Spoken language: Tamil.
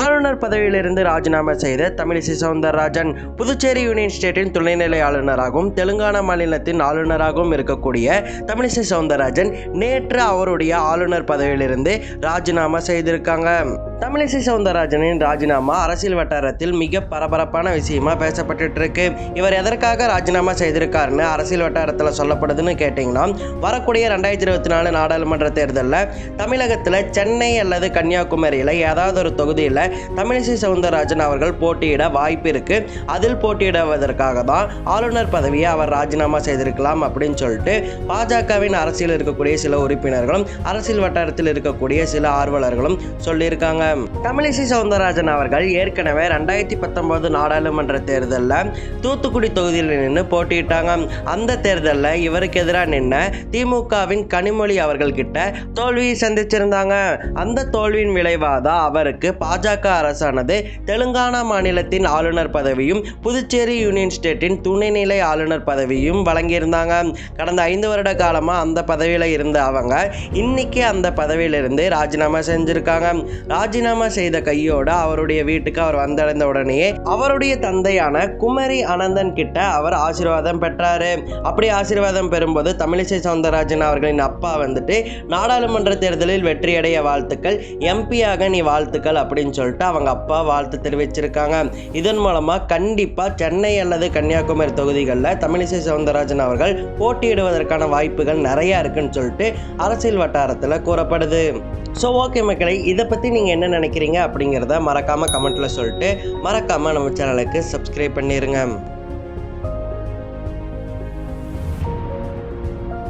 ஆளுநர் பதவியிலிருந்து ராஜினாமா செய்த தமிழிசை சவுந்தரராஜன் புதுச்சேரி யூனியன் ஸ்டேட்டின் துணைநிலை ஆளுநராகவும் தெலுங்கானா மாநிலத்தின் ஆளுநராகவும் இருக்கக்கூடிய தமிழிசை சவுந்தரராஜன் நேற்று அவருடைய ஆளுநர் பதவியிலிருந்து ராஜினாமா செய்திருக்காங்க. தமிழிசை சவுந்தரராஜனின் ராஜினாமா அரசியல் வட்டாரத்தில் மிக பரபரப்பான விஷயமா பேசப்பட்டு இருக்கு இவர் எதற்காக ராஜினாமா செய்திருக்காருன்னு அரசியல் வட்டாரத்தில் சொல்லப்படுதுன்னு கேட்டிங்கன்னா வரக்கூடிய ரெண்டாயிரத்தி இருபத்தி நாலு நாடாளுமன்ற தேர்தலில் தமிழகத்தில் சென்னை அல்லது கன்னியாகுமரியில் ஏதாவது ஒரு தொகுதியில் தமிழிசை சவுந்தரராஜன் அவர்கள் போட்டியிட வாய்ப்பு இருக்கு. அதில் போட்டியிடுவதற்காக தான் ஆளுநர் பதவியை அவர் ராஜினாமா செய்திருக்கலாம் அப்படின்னு சொல்லிட்டு பாஜகவின் அரசியல் இருக்கக்கூடிய சில உறுப்பினர்களும் அரசியல் வட்டாரத்தில் இருக்கக்கூடிய சில ஆர்வலர்களும் சொல்லியிருக்காங்க. தமிழிசை சவுந்தரராஜன் அவர்கள் ஏற்கனவே ரெண்டாயிரத்தி பத்தொன்பது நாடாளுமன்ற தேர்தலில் தூத்துக்குடி தொகுதியில் நின்று போட்டியிட்டாங்க. அந்த தேர்தலில் இவருக்கு எதிராக நின்ன திமுகவின் கனிமொழி அவர்கள் கிட்ட தோல்வியை சந்திச்சிருந்தாங்க. அந்த தோல்வியின் விளைவாக தான் அவருக்கு பாஜக அரசானது தெலுங்கானா மாநிலத்தின் ஆளுநர் பதவியும் புதுச்சேரி யூனியன் ஸ்டேட்டின் துணைநிலை ஆளுநர் பதவியும் வழங்கியிருந்தாங்க. கடந்த ஐந்து வருட காலமாக அந்த பதவியில் இருந்த அவங்க இன்னைக்கு அந்த பதவியிலிருந்து ராஜினாமா செஞ்சுருக்காங்க. ராஜி ராஜினாமா செய்த கையோட அவருடைய வீட்டுக்கு அவர் வந்தடைந்த உடனேயே அவருடைய தந்தையான குமரி அனந்தன் கிட்ட அவர் ஆசீர்வாதம் பெற்றாரு. அப்படி ஆசீர்வாதம் பெறும்போது தமிழிசை சவுந்தரராஜன் அவர்களின் அப்பா வந்துட்டு நாடாளுமன்ற தேர்தலில் வெற்றியடைய வாழ்த்துக்கள் எம்பியாக நீ வாழ்த்துக்கள் அப்படின்னு சொல்லிட்டு அவங்க அப்பா வாழ்த்து தெரிவிச்சிருக்காங்க. இதன் மூலமா கண்டிப்பா சென்னை அல்லது கன்னியாகுமரி தொகுதிகளில் தமிழிசை சவுந்தரராஜன் அவர்கள் போட்டியிடுவதற்கான வாய்ப்புகள் நிறைய இருக்குன்னு சொல்லிட்டு அரசியல் வட்டாரத்தில் கூறப்படுது. ஸோ ஓகே மக்களை இதை பற்றி நீங்கள் என்ன நினைக்கிறீங்க அப்படிங்கிறத மறக்காமல் கமெண்ட்டில் சொல்லிட்டு மறக்காமல் நம்ம சேனலுக்கு சப்ஸ்கிரைப் பண்ணிடுங்க